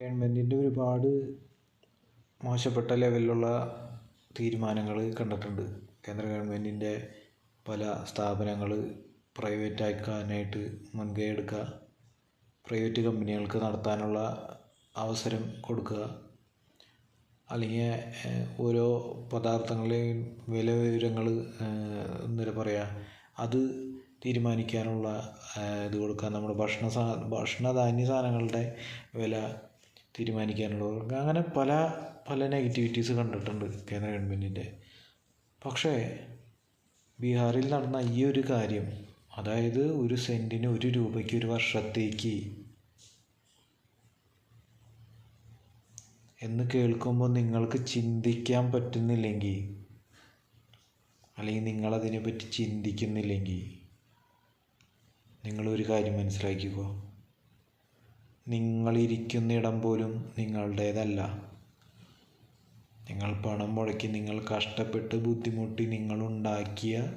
ഗവൺമെന്റിന്റെ ഒരുപാട് മോശപ്പെട്ട ലെവലിലുള്ള തീരുമാനങ്ങൾ കണ്ടിട്ടുണ്ട്. കേന്ദ്ര ഗവൺമെന്റിന്റെ പല സ്ഥാപനങ്ങൾ പ്രൈവറ്റ് ആക്കാനായിട്ട് മുൻകൈ എടുക്കുക പ്രൈവറ്റ് കമ്പനികൾക്ക് നടത്താനുള്ള അവസരം കൊടുക്കുക അല്ലെങ്കിൽ ഓരോ പദാർത്ഥങ്ങളുടെയും വില വിവരങ്ങൾ എന്താ പറയുക അത് തീരുമാനിക്കാനുള്ള ഇത് കൊടുക്കുക. നമ്മുടെ ഭക്ഷണ സാ ഭക്ഷണ ധാന്യ സാധനങ്ങളുടെ വില തീരുമാനിക്കാനുള്ള അങ്ങനെ പല പല നെഗറ്റിവിറ്റീസ് കണ്ടിട്ടുണ്ട് കേന്ദ്ര ഗവൺമെന്റിന്റെ പക്ഷേ ബീഹാറിൽ നടന്ന ഈ ഒരു കാര്യം അതായത് ഒരു സെന്റിന് ഒരു രൂപയ്ക്ക് ഒരു വർഷത്തേക്ക് എന്ന് കേൾക്കുമ്പോൾ നിങ്ങൾക്ക് ചിന്തിക്കാൻ പറ്റുന്നില്ലെങ്കിൽ അല്ലെങ്കിൽ നിങ്ങളതിനെപ്പറ്റി ചിന്തിക്കുന്നില്ലെങ്കിൽ നിങ്ങളൊരു കാര്യം മനസ്സിലാക്കിക്കോ. നിങ്ങളിരിക്കുന്നിടം പോലും നിങ്ങളുടേതല്ല. നിങ്ങൾ പണം മുടക്കി നിങ്ങൾ കഷ്ടപ്പെട്ട് ബുദ്ധിമുട്ടി നിങ്ങളുണ്ടാക്കിയ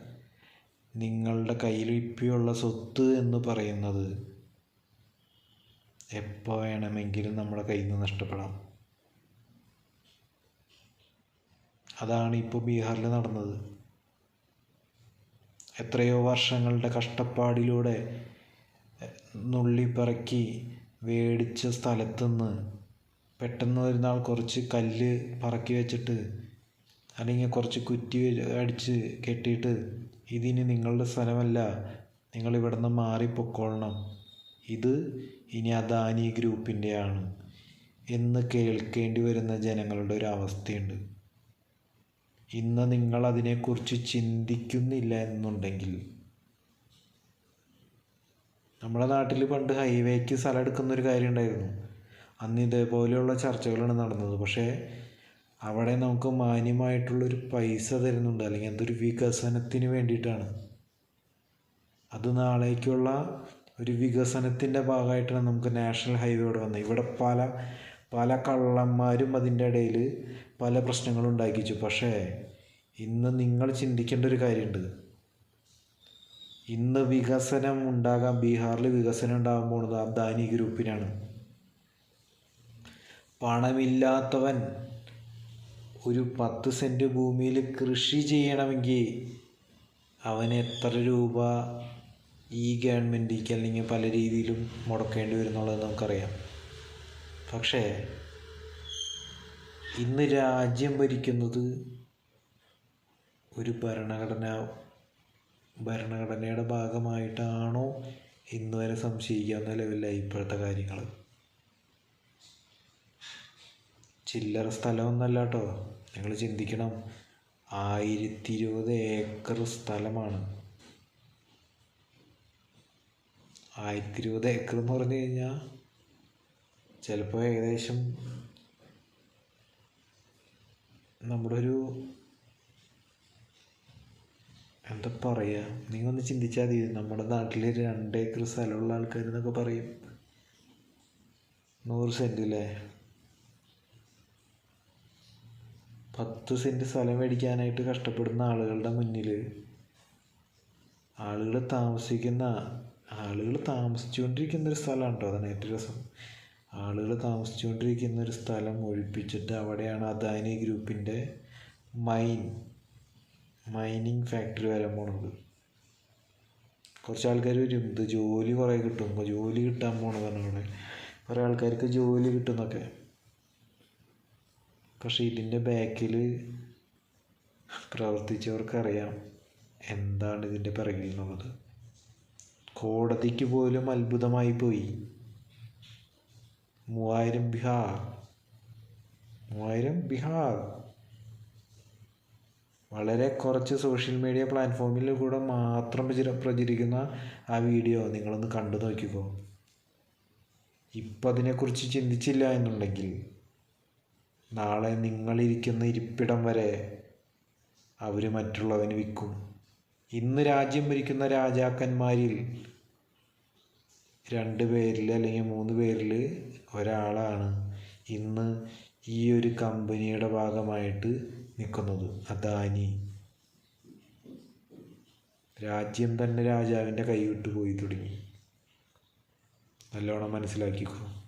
നിങ്ങളുടെ കയ്യിൽ ഇപ്പോഴുള്ള സ്വത്ത് എന്ന് പറയുന്നത് എപ്പോൾ വേണമെങ്കിലും നമ്മുടെ കയ്യിൽ നിന്ന് നഷ്ടപ്പെടാം. അതാണ് ഇപ്പോൾ ബീഹാറിൽ നടന്നത്. എത്രയോ വർഷങ്ങളുടെ കഷ്ടപ്പാടിലൂടെ നുള്ളിപ്പറക്കി മേടിച്ച സ്ഥലത്തുനിന്ന് പെട്ടെന്ന് ഒരു നാൾ കുറച്ച് കല്ല് പറക്കി വെച്ചിട്ട് അല്ലെങ്കിൽ കുറച്ച് കുറ്റി അടിച്ച് കെട്ടിയിട്ട് ഇതിനി നിങ്ങളുടെ സ്ഥലമല്ല നിങ്ങൾ ഇവിടെ നിന്ന് മാറിപ്പൊക്കോളണം ഇത് ഇനി അദാനി ഗ്രൂപ്പിന്റെയാണ് എന്ന് കേൾക്കേണ്ടി വരുന്ന ജനങ്ങളുടെ ഒരു അവസ്ഥയുണ്ട്. ഇന്ന് നിങ്ങൾ അതിനെക്കുറിച്ച് ചിന്തിക്കുന്നില്ല എന്നുണ്ടെങ്കിൽ നമ്മുടെ നാട്ടിൽ പണ്ട് ഹൈവേക്ക് സ്ഥലം എടുക്കുന്ന ഒരു കാര്യം ഉണ്ടായിരുന്നു അന്ന് ഇതേപോലെയുള്ള ചർച്ചകളാണ് നടന്നത്. പക്ഷേ അവിടെ നമുക്ക് മാന്യമായിട്ടുള്ളൊരു പൈസ തരുന്നുണ്ട്. അല്ലെങ്കിൽ അതൊരു വികസനത്തിന് വേണ്ടിയിട്ടാണ്. അത് നാളേക്കുള്ള ഒരു വികസനത്തിന്റെ ഭാഗമായിട്ടാണ് നമുക്ക് നാഷണൽ ഹൈവേ ഇവിടെ വന്നത്. ഇവിടെ പല പല കള്ളന്മാരും അതിന്റെ ഇടയിൽ പല പ്രശ്നങ്ങളും ഉണ്ടാക്കിച്ചു. പക്ഷേ ഇന്ന് നിങ്ങൾ ചിന്തിക്കേണ്ട ഒരു കാര്യമുണ്ട്. ഇന്ന് വികസനം ഉണ്ടാകാൻ ബീഹാറിൽ വികസനം ഉണ്ടാകാൻ പോകുന്നത് അദാനി ഗ്രൂപ്പിനാണ്. പണമില്ലാത്തവൻ ഒരു പത്ത് സെന്റ് ഭൂമിയിൽ കൃഷി ചെയ്യണമെങ്കിൽ അവന് എത്ര രൂപ ഈ ഗവൺമെന്റിക്ക് അല്ലെങ്കിൽ പല രീതിയിലും മുടക്കേണ്ടി വരുന്നുള്ളത് നമുക്കറിയാം. പക്ഷേ ഇന്ന് രാജ്യം ഭരിക്കുന്നത് ഒരു ഭരണഘടന ഭരണഘടനയുടെ ഭാഗമായിട്ടാണോ ഇന്ന് വരെ സംശയിക്കാവുന്ന ലെവലിലായി ഇപ്പോഴത്തെ കാര്യങ്ങൾ? ചില്ലറ സ്ഥലമൊന്നല്ല കേട്ടോ. നിങ്ങൾ ചിന്തിക്കണം. ആയിരത്തി ഇരുപത് ഏക്കർ സ്ഥലമാണ്. ആയിരത്തി ഇരുപത് ഏക്കർ എന്ന് പറഞ്ഞു കഴിഞ്ഞാൽ ചിലപ്പോൾ ഏകദേശം നമ്മുടെ ഒരു എന്താ പറയുക നിങ്ങൾ ഒന്ന് ചിന്തിച്ചാൽ മതി. നമ്മുടെ നാട്ടിൽ രണ്ട് ഏക്കർ സ്ഥലമുള്ള ആൾക്കാർ എന്നൊക്കെ പറയും. നൂറ് സെന്റ് അല്ലേ പത്ത് സെന്റ് സ്ഥലം മേടിക്കാനായിട്ട് കഷ്ടപ്പെടുന്ന ആളുകളുടെ മുന്നിൽ ആളുകൾ താമസിക്കുന്ന ആളുകൾ താമസിച്ചുകൊണ്ടിരിക്കുന്ന ഒരു സ്ഥലമാണ് കേട്ടോ അതാണ് ഏറ്റവും രസം. ആളുകൾ താമസിച്ചുകൊണ്ടിരിക്കുന്ന ഒരു സ്ഥലം ഒഴിപ്പിച്ചിട്ട് അവിടെയാണ് അദാനി ഗ്രൂപ്പിന്റെ മൈൻ. മൈനിങ് ഫാക്ടറി വരാൻ പോണത്. കുറച്ച് ആൾക്കാർ വരും. ഇത് ജോലി കുറേ കിട്ടും. ജോലി കിട്ടാൻ പോണതാണ് അവിടെ. കുറേ ആൾക്കാർക്ക് ജോലി കിട്ടുന്നൊക്കെ. പക്ഷേ ഇതിന്റെ ബാക്കിൽ പ്രവർത്തിച്ചവർക്കറിയാം എന്താണ് ഇതിന്റെ പിറകിൽ എന്നുള്ളത്. കോടതിക്ക് പോലും അത്ഭുതമായി പോയി. മൂവായിരം ബിഹാർ. മൂവായിരം ബിഹാർ. വളരെ കുറച്ച് സോഷ്യൽ മീഡിയ പ്ലാറ്റ്ഫോമിൽ കൂടെ മാത്രം പ്രചരിക്കുന്ന ആ വീഡിയോ നിങ്ങളൊന്ന് കണ്ടു നോക്കിക്കോ. ഇപ്പം അതിനെക്കുറിച്ച് ചിന്തിച്ചില്ല എന്നുണ്ടെങ്കിൽ നാളെ നിങ്ങളിരിക്കുന്ന ഇരിപ്പിടം വരെ അവർ മറ്റുള്ളവന് വിൽക്കും. ഇന്ന് രാജ്യം ഭരിക്കുന്ന രാജാക്കന്മാരിൽ രണ്ട് പേരിൽ അല്ലെങ്കിൽ മൂന്ന് പേരിൽ ഒരാളാണ്. ഇന്ന് ഈ ഒരു കമ്പനിയുടെ ഭാഗമായിട്ട് നിൽക്കുന്നത്. അദാനി രാജ്യം തന്നെ രാജാവിന്റെ കൈ വിട്ട് പോയി തുടങ്ങി. നല്ലോണം മനസ്സിലാക്കിക്കോ.